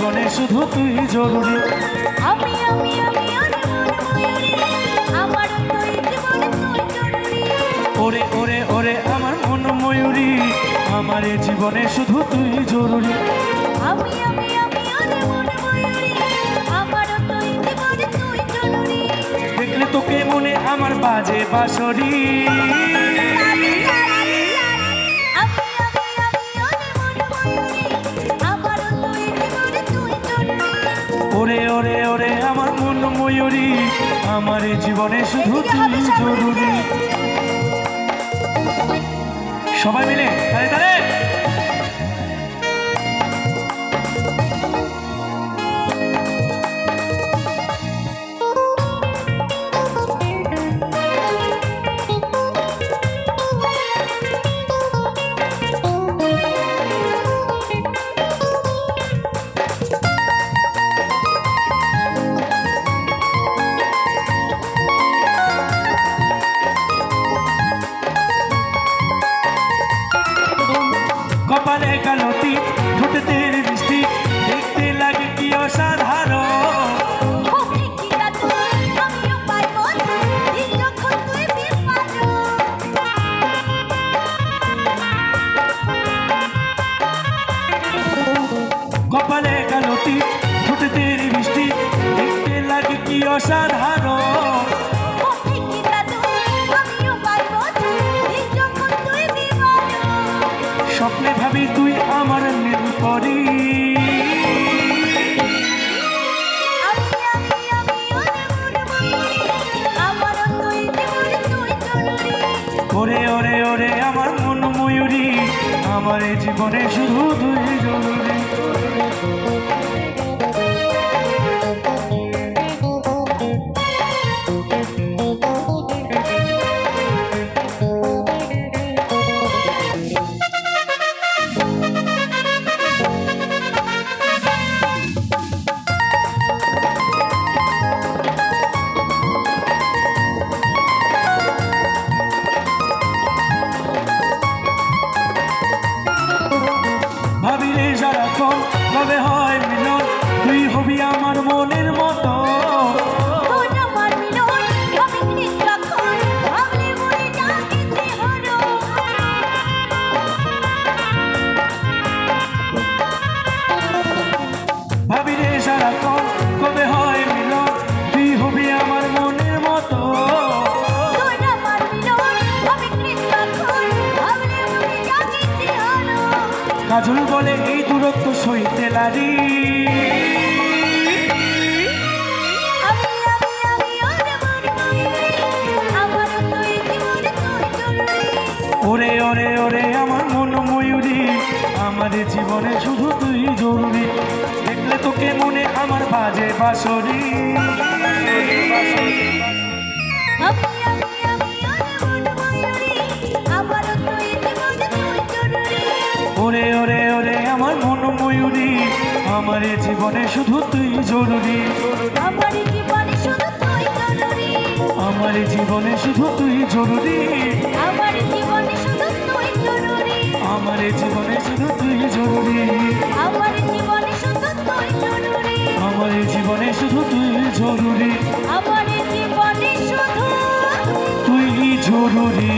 জীবনে শুধু তুই জরুরি। আমি আমি আমি আমার ওরে ওরে ওরে আমার মন ময়ূরী আমার জীবনে শুধু জরুরি। আমি আমি আমি তুই জরুরি। দেখলে তোকে মনে আমার বাজে বাসরি ময়ূরী আমার জীবনে শুধু তুই জরুরি। সবাই মিলে তাহলে তালে। আমার তো এই জীবনে তুই জরুরি ওরে ওরে ওরে, আমার মন ময়ূরী আমার জীবনে শুধু তুই জরুরি সারাক্ষণ কবে হয় কাজল বলে এই দূরত্ব সইতে লারি ওরে ওরে ওরে আমার মন ময়ূরী আমার জীবনে শুধু তুই জরুরি। দেখলে তোকে মনে আমার বাজে বাসরি আমি ময়ূরী আমার জীবনে শুধু তুই জরুরি। আমার জীবনে শুধু তুই জরুরি। আমার জীবনে শুধু তুই জরুরি। আমার জীবনে শুধু তুই জরুরি। আমার জীবনে শুধু তুই জরুরি। আমার জীবনে শুধু তুই জরুরি। আমার জীবনে শুধু তুই জরুরি। আমার জীবনে শুধু তুই জরুরি।